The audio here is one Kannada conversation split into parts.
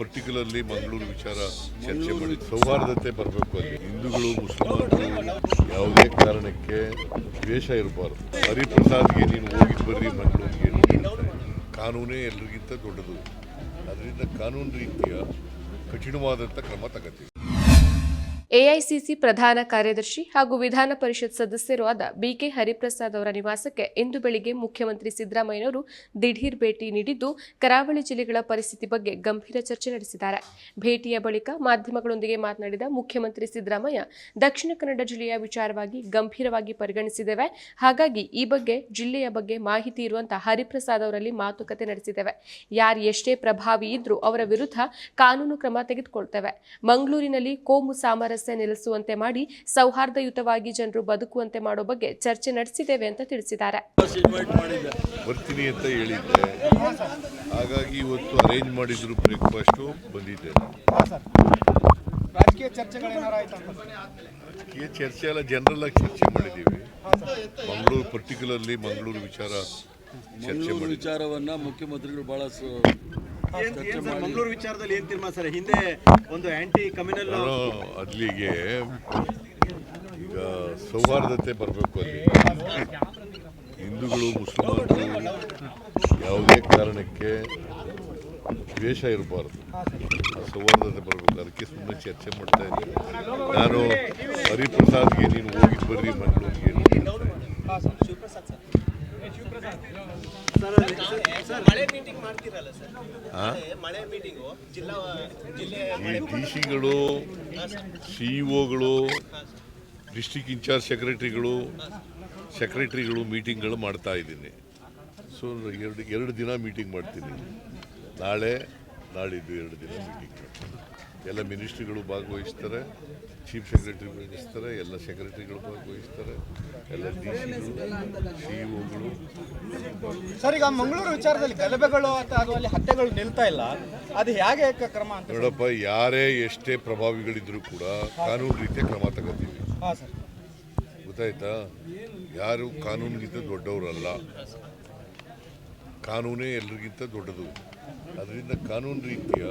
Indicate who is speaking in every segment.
Speaker 1: ಪರ್ಟಿಕ್ಯುಲರ್ಲಿ ಮಂಗಳೂರು ವಿಚಾರ ಚರ್ಚೆ ಮಾಡಿ. ಸೌಹಾರ್ದತೆ ಬರಬೇಕು ಅಲ್ಲಿ. ಹಿಂದೂಗಳು, ಮುಸ್ಲಿಮರು ಯಾವುದೇ ಕಾರಣಕ್ಕೆ ದ್ವೇಷ ಇರಬಾರ್ದು. ಹರಿಪ್ರಸಾದ್ಗೆ ನೀನು ಹೋಗಿ ಬರ್ರಿ ಮಂಗಳೂರಿಗೆ ಕಾನೂನೇ ಎಲ್ರಿಗಿಂತ ದೊಡ್ಡದು. ಅದರಿಂದ ಕಾನೂನು ರೀತಿಯ ಕಠಿಣವಾದಂಥ ಕ್ರಮ ತಗತ್ತೀವಿ
Speaker 2: ಎಐಸಿಸಿ ಪ್ರಧಾನ ಕಾರ್ಯದರ್ಶಿ ಹಾಗೂ ವಿಧಾನ ಪರಿಷತ್ ಸದಸ್ಯರೂ ಆದ ಬಿಕೆ ಹರಿಪ್ರಸಾದ್ ಅವರ ನಿವಾಸಕ್ಕೆ ಇಂದು ಬೆಳಿಗ್ಗೆ ಮುಖ್ಯಮಂತ್ರಿ ಸಿದ್ದರಾಮಯ್ಯನವರು ದಿಢೀರ್ ಭೇಟಿ ನೀಡಿದ್ದು, ಕರಾವಳಿ ಜಿಲ್ಲೆಗಳ ಪರಿಸ್ಥಿತಿ ಬಗ್ಗೆ ಗಂಭೀರ ಚರ್ಚೆ ನಡೆಸಿದ್ದಾರೆ. ಭೇಟಿಯ ಬಳಿಕ ಮಾಧ್ಯಮಗಳೊಂದಿಗೆ ಮಾತನಾಡಿದ ಮುಖ್ಯಮಂತ್ರಿ ಸಿದ್ದರಾಮಯ್ಯ, ದಕ್ಷಿಣ ಕನ್ನಡ ಜಿಲ್ಲೆಯ ವಿಚಾರವಾಗಿ ಗಂಭೀರವಾಗಿ ಪರಿಗಣಿಸಿದ್ದೇವೆ. ಹಾಗಾಗಿ ಈ ಬಗ್ಗೆ, ಜಿಲ್ಲೆಯ ಬಗ್ಗೆ ಮಾಹಿತಿ ಇರುವಂತಹ ಹರಿಪ್ರಸಾದ್ ಅವರಲ್ಲಿ ಮಾತುಕತೆ ನಡೆಸಿದ್ದೇವೆ. ಯಾರು ಎಷ್ಟೇ ಪ್ರಭಾವಿ ಇದ್ರೂ ಅವರ ವಿರುದ್ಧ ಕಾನೂನು ಕ್ರಮ ತೆಗೆದುಕೊಳ್ತೇವೆ. ಮಂಗಳೂರಿನಲ್ಲಿ ಕೋಮು ಸಾಮರಸ್ಯ ನೆಲೆಸುವಂತೆ ಮಾಡಿ ಸೌಹಾರ್ದಯುತವಾಗಿ ಜನರು ಬದುಕುವಂತೆ ಮಾಡೋ ಬಗ್ಗೆ ಚರ್ಚೆ ನಡೆಸಿದ್ದೇವೆ ಅಂತ ತಿಳಿಸಿದ್ದಾರೆ.
Speaker 1: ಬರ್ತೀನಿ ಅಂತ ಹೇಳಿದ್ದೆ. ಹಾಗಾಗಿ ಇವತ್ತು ಅರೇಂಜ್ ಮಾಡಿದ್ರು ಬ್ರೇಕ್ಫಾಸ್ಟು ಬಂದಿದ್ದೆ
Speaker 3: ರಾಜಕೀಯ ಚರ್ಚೆಗಳೇನಾರು ಆಯ್ತಾ ಅಂತ?
Speaker 1: ಈ ಚರ್ಚೆ ಎಲ್ಲ ಜನರಲ್ ಆಗಿ ಚರ್ಚೆ ಮಾಡಿದ್ದೀವಿ. ಮಂಗಳೂರು ಪರ್ಟಿಕ್ಯುಲರ್ಲಿ ಮಂಗಳೂರು ವಿಚಾರ ಚರ್ಚೆ
Speaker 4: ವಿಚಾರವನ್ನ ಮುಖ್ಯಮಂತ್ರಿಗಳು ಬಹಳ ಸ-
Speaker 3: ಏನ್ ಏನ್ ಸರ್
Speaker 4: ಮಾಡಿ.
Speaker 3: ಮಂಗಳೂರು ವಿಚಾರದಲ್ಲಿ ಏನ್ ತೀರ್ಮಾನ ಸರ್? ಹಿಂದೆ ಒಂದು ಆಂಟಿ ಕಮ್ಯುನಲ್
Speaker 1: ಅಲ್ಲಿಗೆ ಈಗ ಸೌಹಾರ್ದತೆ ಬರಬೇಕು ಅಲ್ಲಿ. ಹಿಂದೂಗಳು ಮುಸ್ಲಿಮರು ಯಾವುದೇ ಕಾರಣಕ್ಕೆ ದ್ವೇಷ ಇರಬಾರ್ದು. ಸೌಹಾರ್ದತೆ ಬರಬೇಕು. ಅದಕ್ಕೆ ಸುಮ್ಮನೆ ಚರ್ಚೆ ಮಾಡ್ತಾ ಇದ್ದೀನಿ. ನಾನು ಹರಿಪ್ರಸಾದ್ಗೆ ನೀನು ಹೋಗಿ ಬರ್ರಿ ಮಂಗಳೂರಿಗೆ. ಈ ಡಿ ಸಿಗಳು ಸಿಇಒಗಳು ಡಿಸ್ಟಿಕ್ ಇನ್ಚಾರ್ಜ್ ಸೆಕ್ರೆಟ್ರಿಗಳು ಸೆಕ್ರೆಟ್ರಿಗಳು ಮೀಟಿಂಗ್ಗಳು ಮಾಡ್ತಾ ಇದ್ದೀನಿ. ಸೊ ಎರಡು ಎರಡು ದಿನ ಮೀಟಿಂಗ್ ಮಾಡ್ತೀನಿ. ನಾಳೆ, ನಾಳಿದ್ದು ಎರಡು ದಿನ ಮೀಟಿಂಗ್ ಮಾಡ್ತೀನಿ. ಎಲ್ಲ ಮಿನಿಸ್ಟ್ರಿಗಳು ಭಾಗವಹಿಸ್ತಾರೆ ಚೀಫ್ ಸೆಕ್ರೆಟರಿ ಭಾಗವಹಿಸ್ತಾರೆ ಎಲ್ಲ ಸೆಕ್ರೆಟರಿಗಳು ಭಾಗವಹಿಸ್ತಾರೆ ಎಲ್ಲ ಡಿ ಸಿಇಒಗಳು
Speaker 3: ಸರ್ ಈಗ ಮಂಗಳೂರು ವಿಚಾರದಲ್ಲಿ ಗಲಭೆಗಳು ಅಥವಾ ಅದು ಅಲ್ಲಿ ಹತ್ಯೆಗಳು ನಿಲ್ತಾ ಇಲ್ಲ. ಅದು ಹೇಗೆ ಕ್ರಮ ಅಂತ
Speaker 1: ನೋಡಪ್ಪ ಯಾರೇ ಎಷ್ಟೇ ಪ್ರಭಾವಿಗಳಿದ್ರು ಕೂಡ ಕಾನೂನು ರೀತಿಯ ಕ್ರಮ ತಗೋತೀವಿ. ಗೊತ್ತಾಯ್ತಾ? ಯಾರು ಕಾನೂನಿಗಿಂತ ದೊಡ್ಡವರಲ್ಲ. ಕಾನೂನೇ ಎಲ್ರಿಗಿಂತ ದೊಡ್ಡದು. ಅದರಿಂದ ಕಾನೂನು ರೀತಿಯ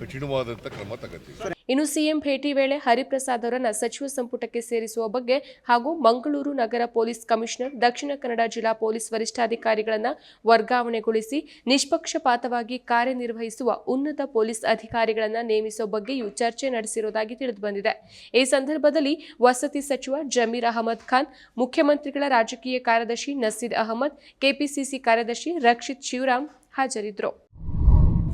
Speaker 1: ಕಠಿಣವಾದಂಥ ಕ್ರಮ ತಗೋತೀವಿ.
Speaker 2: ಇನ್ನು ಸಿಎಂ ಭೇಟಿ ವೇಳೆ ಹರಿಪ್ರಸಾದ್ ಅವರನ್ನು ಸಚಿವ ಸಂಪುಟಕ್ಕೆ ಸೇರಿಸುವ ಬಗ್ಗೆ ಹಾಗೂ ಮಂಗಳೂರು ನಗರ ಪೊಲೀಸ್ ಕಮಿಷನರ್, ದಕ್ಷಿಣ ಕನ್ನಡ ಜಿಲ್ಲಾ ಪೊಲೀಸ್ ವರಿಷ್ಠಾಧಿಕಾರಿಗಳನ್ನ ವರ್ಗಾವಣೆಗೊಳಿಸಿ ನಿಷ್ಪಕ್ಷಪಾತವಾಗಿ ಕಾರ್ಯನಿರ್ವಹಿಸುವ ಉನ್ನತ ಪೊಲೀಸ್ ಅಧಿಕಾರಿಗಳನ್ನ ನೇಮಿಸುವ ಬಗ್ಗೆಯೂ ಚರ್ಚೆ ನಡೆಸಿರುವುದಾಗಿ ತಿಳಿದುಬಂದಿದೆ. ಈ ಸಂದರ್ಭದಲ್ಲಿ ವಸತಿ ಸಚಿವ ಜಮೀರ್ ಅಹಮದ್ ಖಾನ್, ಮುಖ್ಯಮಂತ್ರಿಗಳ ರಾಜಕೀಯ ಕಾರ್ಯದರ್ಶಿ ನಸೀದ್ ಅಹಮದ್, ಕೆಪಿಸಿಸಿ ಕಾರ್ಯದರ್ಶಿ ರಕ್ಷಿತ್ ಶಿವರಾಮ್ ಹಾಜರಿದ್ದರು.